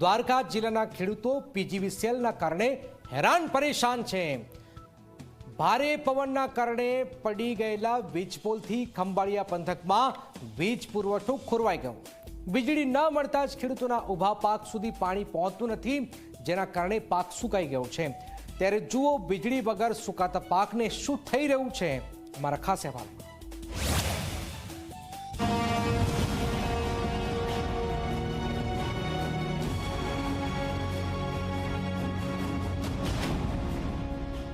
દ્વારકા જિલ્લાના ખેડૂતો પીજીવીસીએલના કારણે હેરાન પરેશાન છે. ભારે પવનના કારણે પડી ગયેલા વીજપોલથી ખંભાળિયા પંથકમાં વીજ પુરવઠો ખોરવાઈ ગયો. વીજળી ન મળતા જ ખેડૂતોના ઊભા પાક સુધી પાણી પહોંચતું નથી, જેના કારણે પાક સુકાઈ ગયો છે. ત્યારે જુઓ, વીજળી વગર સુકાતા પાકને શું થઈ રહ્યું છે? અમારા ખાસ અહેવાલ.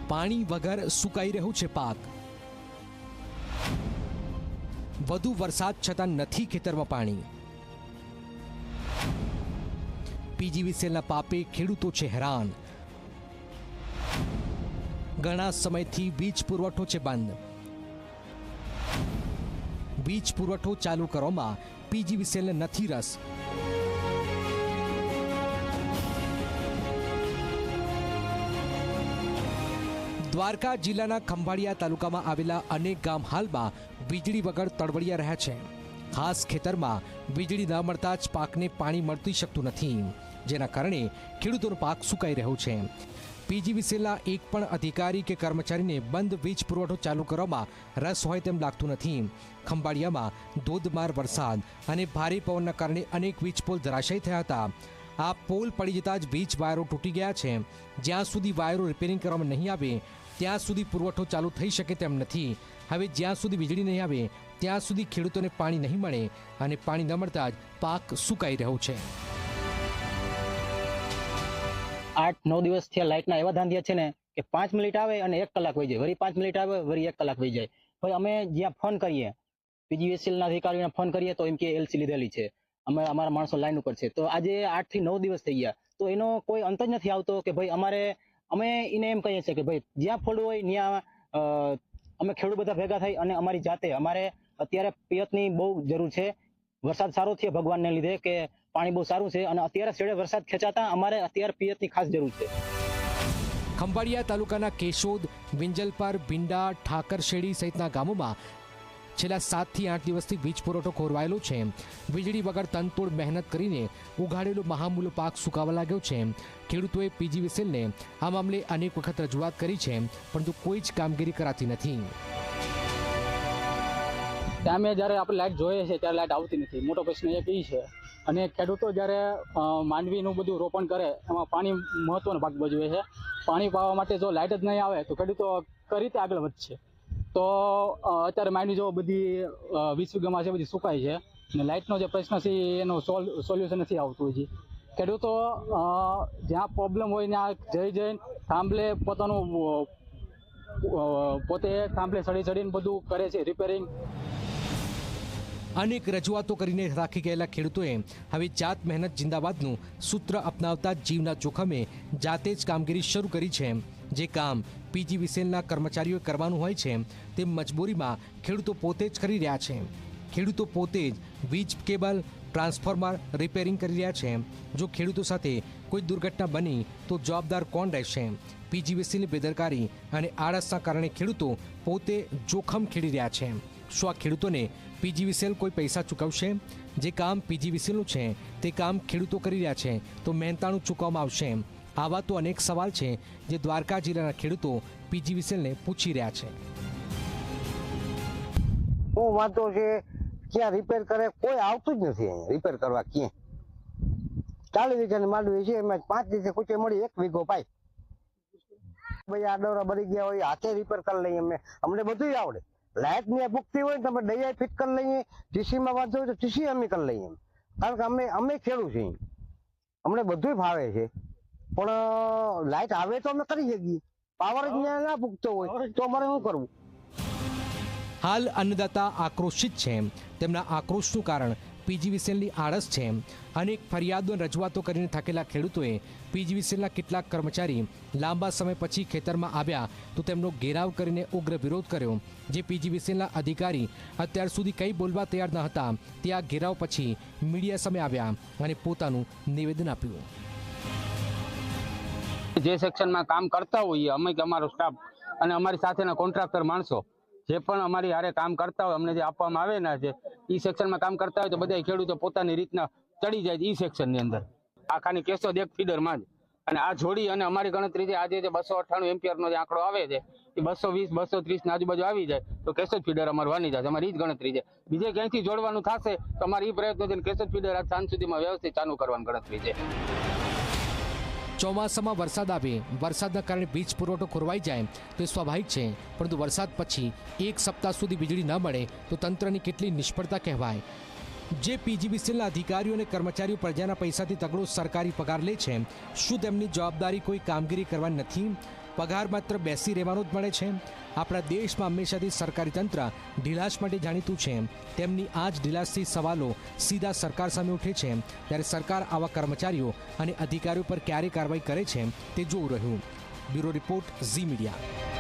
પાણી વગર સુકાઈ રહ્યું છે પાક. વધુ વરસાદ છતાં નથી ખેતરમાં પાણી. પીજીવીસીએલના પાપે ખેડૂતો છે હેરાન. ઘણા સમયથી વીજ પુરવઠો છે બંધ. વીજ પુરવઠો ચાલુ કરવામાં પીજીવીસીએલને નથી રસ. દ્વારકા જિલ્લાના ખંભાળિયા તાલુકામાં આવેલા અનેક ગામ હાલમાં વીજળી વગર તળવડિયા રહ્યા છે. ખાસ ખેતરમાં વીજળી ન મળતા જ પાકને પાણી મળતી શકતું નથી, જેના કારણે ખેડૂતોનો પાક સુકાઈ રહ્યો છે. પીજીવીસીએલના એક પણ અધિકારી કે કર્મચારીને બંધ વીજ પુરવઠો ચાલુ કરવામાં રસ હોય તેમ લાગતું નથી. ખંભાળિયામાં ધોધમાર વરસાદ અને ભારે પવનના કારણે અનેક વીજ પોલ ધરાશયી થયા હતા. આ પોલ પડી જતા જ વીજ વાયરો તૂટી ગયા છે. જ્યાં સુધી વાયરો રિપેરિંગ કરવામાં નહીં આવે ત્યાં સુધી પુરવઠો ચાલુ થઈ શકે તેમ નથી. હવે જ્યાં સુધી વીજળી નહીં આવે, ત્યાં સુધી ખેડૂતોને પાણી નહીં મળે અને પાણી ન મળતા જ પાક સુકાઈ રહ્યો છે. આઠ, નવ દિવસ થયા લાઇટના એવા ધાંધિયા છે ને કે પાંચ મિનિટ આવે અને એક કલાક વહી જાય. વળી પાંચ મિનિટ આવે વળી એક કલાક વહી જાય. ભાઈ અમે જ્યાં ફોન કરીએ પીજીવીસીએલ અધિકારીને ફોન કરીએ તો એમ કે એલસી લીધેલી છે. અમે, અમારા માણસો લાઈન ઉપર છે. તો આજે આઠથી નવ દિવસ થઈ ગયા. તો એનો કોઈ અંત જ નથી આવતો કે ભાઈ અમારે અમે એને એમ કહીએ છીએ કે ભાઈ, જ્યાં ફળવું હોય ત્યાં અમે ખેડૂત બધા ભેગા થઈ અને અમારી જાતે, અમારે અત્યારે પિયતની બહુ જરૂર છે. વરસાદ સારો થયો ભગવાનને લીધે કે પાણી બહુ સારું છે અને અત્યારે છેડે વરસાદ ખેંચાતા અમારે અત્યારે પિયતની ખાસ જરૂર છે. ખંભાળિયા તાલુકાના કેશોદ, વિંજલપર, ભીંડા, ઠાકરશેડી સહિતના ગામોમાં છેલ્લા સાતથી આઠ દિવસથી વીજ પુરવઠો ખોરવાયેલો છે. વીજળી વગર તનતોડ મહેનત કરીને ઉઘાડેલો મહામૂલો પાક સુકાવા લાગ્યો છે. ખેડૂતોએ પીજીવીસીએલને આ મામલે અનેક વખત રજૂઆત કરી છે, પરંતુ કોઈ જ કામગીરી કરાતી નથી. ટાઈમે જ્યારે આપણે લાઇટ જોઈએ છે, ત્યારે લાઇટ આવતી નથી. મોટો પ્રશ્ન એક એ છે. અને ખેડૂતો જ્યારે માંડવીનું બધું રોપણ કરે, એમાં પાણી મહત્વનો ભાગ ભજવે છે. પાણી પાવા માટે જો લાઇટ જ નહીં આવે, તો ખેડૂતો કઈ રીતે આગળ વધશે? તો અત્યારે માંડવી જો બધી વીસ વીઘામાં છે બધી સુકાય છે અને લાઇટનો જે પ્રશ્ન છે એનો સોલ્યુશન નથી આવતું હજી. ખેડૂતો જ્યાં પ્રોબ્લેમ હોય ત્યાં જઈ જઈને થાંભલે પોતાનું પોતે થાંભલે ચડી ચડીને બધું કરે છે રિપેરિંગ અનેક રજૂઆતો કરીને રાખી ગયેલા ખેડૂતોએ હવે જાત મહેનત જિંદાબાદનું સૂત્ર અપનાવતા જીવના જોખમે જાતે જ કામગીરી શરૂ કરી છે. જે કામ પીજીવીસીએલના કર્મચારીઓએ કરવાનું હોય છે, તે મજબૂરીમાં ખેડૂતો પોતે જ કરી રહ્યા છે. ખેડૂતો પોતે જ વીજ કેબલ, ટ્રાન્સફોર્મર, રિપેરિંગ કરી રહ્યા છે. જો ખેડૂતો સાથે કોઈ દુર્ઘટના બની, તો જવાબદાર કોણ રહેશે? પીજીવીસીની બેદરકારી અને આળસના કારણે ખેડૂતો પોતે જોખમ ખેડી રહ્યા છે. શું આ ખેડૂતોને પીજીવીસીએલ કોઈ પૈસા ચૂકવશે? જે કામ પીજીવીસીએલનું છે, તે કામ ખેડૂતો કરી રહ્યા છે, તો મહેનતાણું ચૂકવવામાં આવશે. આવા તો અનેક સવાલ છે, જે દ્વારકા જિલ્લાના ખેડૂતો પીજીવીસીએલને પૂછી રહ્યા છે. હું વાંધો છે? ક્યાં રિપેર કરે? કોઈ આવતું જ નથી અહીંયા. રિપેર કરવા ક્યાં ચાલીસ વીઘાની માંડવી છે, એમાં પાંચ દિવસે કુચે મળી, એક વીઘો પાય. ભાઈ આ દોરા બળી ગયા હોય, હાથે રિપેર કરી લઈએ અમે. અમને બધું આવડે. લાઇટની ભૂખતી હોય ને તમે દૈયા ફિટ કરી લઈએ ટીસી માં વાંધો હોય તો ટીસી અમે કરી લઈએ કારણ કે અમે અમે ખેડૂત છીએ. અમને બધું ફાવે છે. પણ લાઇટ આવે તો અમે કરી શકીએ. પાવર જ ના ભૂગતો હોય તો અમારે શું કરવું? હાલ અન્નદાતા આક્રોશિત છે તેમના આક્રોશનું કારણ પીજીવીસીએલની આળસ છે અનેક ફરિયાદો અને રજૂઆતો કરીને થાકેલા ખેડૂતોએ પીજીવીસીએલના કેટલાક કર્મચારી લાંબા સમય પછી ખેતરમાં આવ્યા તો તેમનો ઘેરાવ કરીને ઉગ્ર વિરોધ કર્યો. જે પીજીવીસીએલના અધિકારી અત્યાર સુધી કંઈ બોલવા તૈયાર ન હતા, તે આ ઘેરાવ પછી મીડિયા સામે આવ્યા અને પોતાનું નિવેદન આપ્યું. જે સેક્શનમાં કામ કરતા હોઈએ, અમે કે અમારો સ્ટાફ અને અમારી સાથેના કોન્ટ્રાક્ટર માણસો જે પણ અમારી હારે કામ કરતા હોય, અમને જે આપવામાં આવે ને છે એ સેક્શનમાં કામ કરતા હોય તો બધા ખેડૂતો પોતાની રીતના ચડી જાય ઈ સેક્શનની અંદર. આખાની કેસો એક ફીડરમાં જ. અને આ જોડી અને અમારી ગણતરી છે આજે જે બસો અઠ્ઠાણું એમ્પિયર નો જે આંકડો આવે છે, એ બસો વીસ, બસો ત્રીસની આજુબાજુ આવી જાય, તો કેશોદ ફીડર અમારે વાની જાય અમારી જ ગણતરી છે. બીજે ક્યાંયથી જોડવાનું થશે તો અમારે એ પ્રયત્ન છે કેસો ફીડર આજ સાંજ સુધીમાં વ્યવસ્થિત ચાલુ કરવાની ગણતરી છે. ચોમાસામાં વરસાદ આવે, વરસાદના કારણે વીજ પુરવઠો ખોરવાઈ જાય, તો એ સ્વાભાવિક છે. પરંતુ વરસાદ પછી એક સપ્તાહ સુધી વીજળી ન મળે, તો તંત્રની કેટલી નિષ્ફળતા કહેવાય. જે પીજીવીસીએલના અધિકારીઓ અને કર્મચારીઓ પ્રજાના પૈસાથી તગડો સરકારી પગાર લે છે, શું તેમની જવાબદારી કોઈ કામગીરી કરવાની નથી? પગાર માત્ર બેસી રહેવાનું જ મળે છે. આપણા દેશમાં હંમેશાથી સરકારી તંત્ર ઢીલાશ માટે જાણીતું છે. તેમની આ જ ઢીલાશથી સવાલો સીધા સરકાર સામે ઉઠે છે. ત્યારે સરકાર આવા કર્મચારીઓ અને અધિકારીઓ પર ક્યારે કાર્યવાહી કરે છે તે જોવું રહ્યું. Bureau report Zee media.